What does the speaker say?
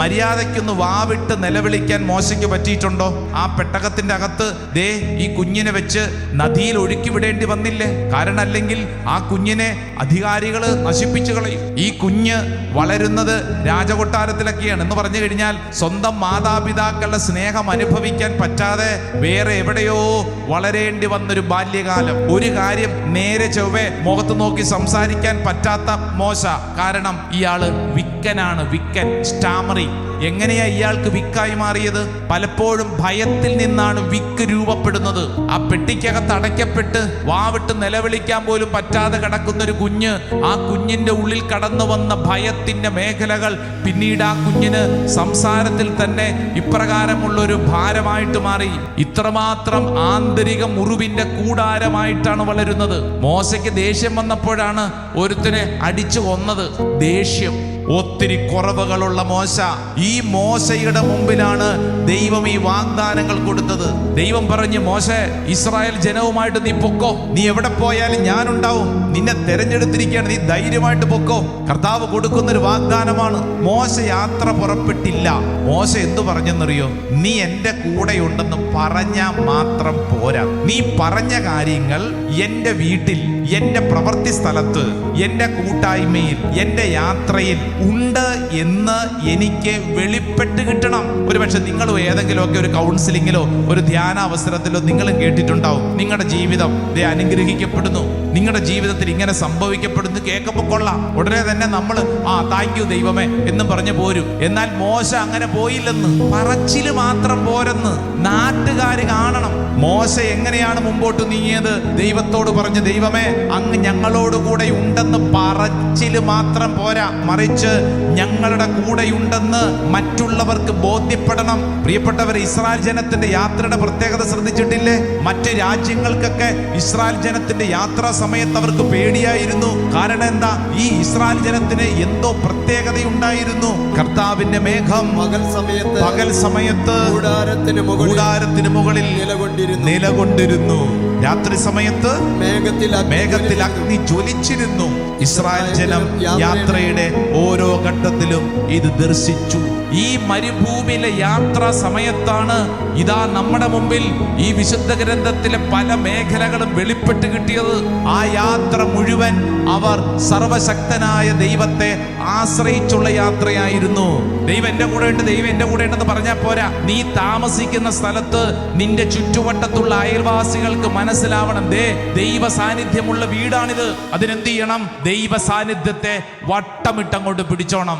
മര്യാദയ്ക്കൊന്ന് വാവിട്ട് നിലവിളിക്കാൻ മോശയ്ക്ക് പറ്റിയിട്ടുണ്ടോ? ആ പെട്ടകത്തിന്റെ അകത്ത് ദേ ഈ കുഞ്ഞിനെ വെച്ച് നദിയിൽ ഒഴുക്കി വിടേണ്ടി വന്നില്ലേ? കാരണം അല്ലെങ്കിൽ ആ കുഞ്ഞിനെ അധികാരികൾ നശിപ്പിച്ചു കളയും. ഈ കുഞ്ഞ് വളരുന്നത് രാജകൊട്ടാരത്തിലൊക്കെയാണ്. എന്ന് പറഞ്ഞു കഴിഞ്ഞാൽ സ്വന്തം മാതാപിതാക്കളുടെ സ്നേഹം അനുഭവിക്കാൻ പറ്റാതെ വേറെ എവിടെയോ വളരേണ്ടി വന്നൊരു ബാല്യകാലം. ഒരു കാര്യം നേരെ ചൊവ്വെ മുഖത്ത് നോക്കി സംസാരിക്കാൻ പറ്റാത്ത മോശ. കാരണം ഇയാൾ വിക്കനാണ്. വിക്കൻ സ്റ്റാമറി. Amin. എങ്ങനെയാ ഇയാൾക്ക് വിക്കായി മാറിയത്? പലപ്പോഴും ഭയത്തിൽ നിന്നാണ് വിക്ക് രൂപപ്പെടുന്നത്. ആ പെട്ടിക്കകത്ത് അടയ്ക്കപ്പെട്ട് വാവിട്ട് നിലവിളിക്കാൻ പോലും പറ്റാതെ കിടക്കുന്ന ഒരു കുഞ്ഞ് ആ കുഞ്ഞിന്റെ ഉള്ളിൽ കടന്നു വന്ന ഭയത്തിന്റെ മേഖലകൾ പിന്നീട് ആ കുഞ്ഞിന് സംസാരത്തിൽ തന്നെ ഇപ്രകാരമുള്ള ഒരു ഭാരമായിട്ട് മാറി. ഇത്രമാത്രം ആന്തരിക മുറിവിന്റെ കൂടാരമായിട്ടാണ് വളരുന്നത്. മോശയ്ക്ക് ദേഷ്യം വന്നപ്പോഴാണ് ഒരുത്തിനെ അടിച്ചു കൊന്നത്. ദേഷ്യം. ഒത്തിരി കുറവുകളുള്ള മോശ. ഈ മോശയുടെ മുമ്പിലാണ് ദൈവം ഈ വാഗ്ദാനങ്ങൾ കൊടുത്തത്. ദൈവം പറഞ്ഞു മോശ ഇസ്രായേൽ ജനവുമായിട്ട് നീ പൊക്കോ. നീ എവിടെ പോയാലും ഞാനുണ്ടാവും. നിന്നെ തെരഞ്ഞെടുത്തിരിക്കുകയാണ്. നീ ധൈര്യമായിട്ട് പൊക്കോ. കർത്താവ് കൊടുക്കുന്ന ഒരു വാഗ്ദാനമാണ്. മോശ യാത്ര പുറപ്പെട്ടില്ല. മോശ എന്തു പറഞ്ഞെന്നറിയോ? നീ എന്റെ കൂടെയുണ്ടെന്ന് പറഞ്ഞാൽ മാത്രം പോരാ. നീ പറഞ്ഞ കാര്യങ്ങൾ എന്റെ വീട്ടിൽ എന്റെ പ്രവൃത്തി സ്ഥലത്ത് എന്റെ കൂട്ടായ്മയിൽ എന്റെ യാത്രയിൽ ഉണ്ട് എന്ന് എനിക്ക് വെളിപ്പെട്ട് കിട്ടണം. ഒരുപക്ഷെ നിങ്ങളും ഏതെങ്കിലുമൊക്കെ ഒരു കൗൺസിലിങ്ങിലോ ഒരു ധ്യാന അവസരത്തിലോ നിങ്ങളും കേട്ടിട്ടുണ്ടാവും. നിങ്ങളുടെ ജീവിതം ദേ അനുഗ്രഹിക്കപ്പെടുന്നു. നിങ്ങളുടെ ജീവിതത്തിൽ ഇങ്ങനെ സംഭവിക്കപ്പെടുന്നു കേൾക്കുമ്പോൾ കൊള്ളാം. ഉടനെ തന്നെ നമ്മൾ ആ താങ്ക് യു ദൈവമേ എന്നും പറഞ്ഞു പോരും. എന്നാൽ മോശ അങ്ങനെ പോയില്ലെന്ന്. പറച്ചിൽ മാത്രം പോരെന്ന്. നാട്ടുകാർ കാണണം. മോശ എങ്ങനെയാണ് മുമ്പോട്ട് നീങ്ങിയത്? ദൈവത്തോട് പറഞ്ഞു ദൈവമേ അങ്ങ് ഞങ്ങളോട് കൂടെ ഉണ്ടെന്ന് പറച്ചിൽ മാത്രം പോരാ. മറിച്ച് ഞങ്ങളുടെ കൂടെയുണ്ടെന്ന് മറ്റുള്ളവർക്ക് ബോധ്യപ്പെടണം. പ്രിയപ്പെട്ടവർ ഇസ്രായേൽ ജനത്തിന്റെ യാത്രയുടെ പ്രത്യേകത ശ്രദ്ധിച്ചിട്ടില്ലേ? മറ്റ് രാജ്യങ്ങൾക്കൊക്കെ ഇസ്രായേൽ ജനത്തിന്റെ യാത്രാ സമയത്ത് അവർക്ക് പേടിയായിരുന്നു. കാരണം എന്താ? ഈ ഇസ്രായേൽ ജനത്തിന് എന്തോ പ്രത്യേകതയുണ്ടായിരുന്നു. കർത്താവിന്റെ മേഘം പകൽ സമയത്ത് പകൽ സമയത്ത് കൂടാരത്തിന് മുകളിൽ നിലകൊണ്ടിരുന്നു. നിലകൊണ്ടിരുന്നു. രാത്രി സമയത്ത് മേഘത്തിൽ അഗ്നി മേഘത്തിൽ അഗ്നി ജ്വലിച്ചിരുന്നു. ഇസ്രായേൽ ജനം യാത്രയുടെ ഓരോ ഘട്ടത്തിലും ഇത് ദർശിച്ചു. ഈ മരുഭൂമിയിലെ യാത്രാ സമയത്താണ് ഇതാ നമ്മുടെ മുമ്പിൽ ഈ വിശുദ്ധ ഗ്രന്ഥത്തിലെ പല മേഖലകളും വെളിപ്പെട്ട് കിട്ടിയത്. ആ യാത്ര മുഴുവൻ അവർ സർവശക്തനായ ദൈവത്തെ ആശ്രയിച്ചുള്ള യാത്രയായിരുന്നു. ദൈവം എന്റെ കൂടെ ഉണ്ട് ദൈവം എന്റെ കൂടെ ഉണ്ടെന്ന് പറഞ്ഞാൽ പോരാ. നീ താമസിക്കുന്ന സ്ഥലത്ത് നിന്റെ ചുറ്റുവട്ടത്തുള്ള അയൽവാസികൾക്ക് മനസ്സിലാവണം. ദേ ദൈവ സാന്നിധ്യമുള്ള വീടാണിത്. അതിനെന്ത് ചെയ്യണം? ദൈവ സാന്നിധ്യത്തെ വട്ടമിട്ടങ്ങോട്ട് പിടിച്ചോണം.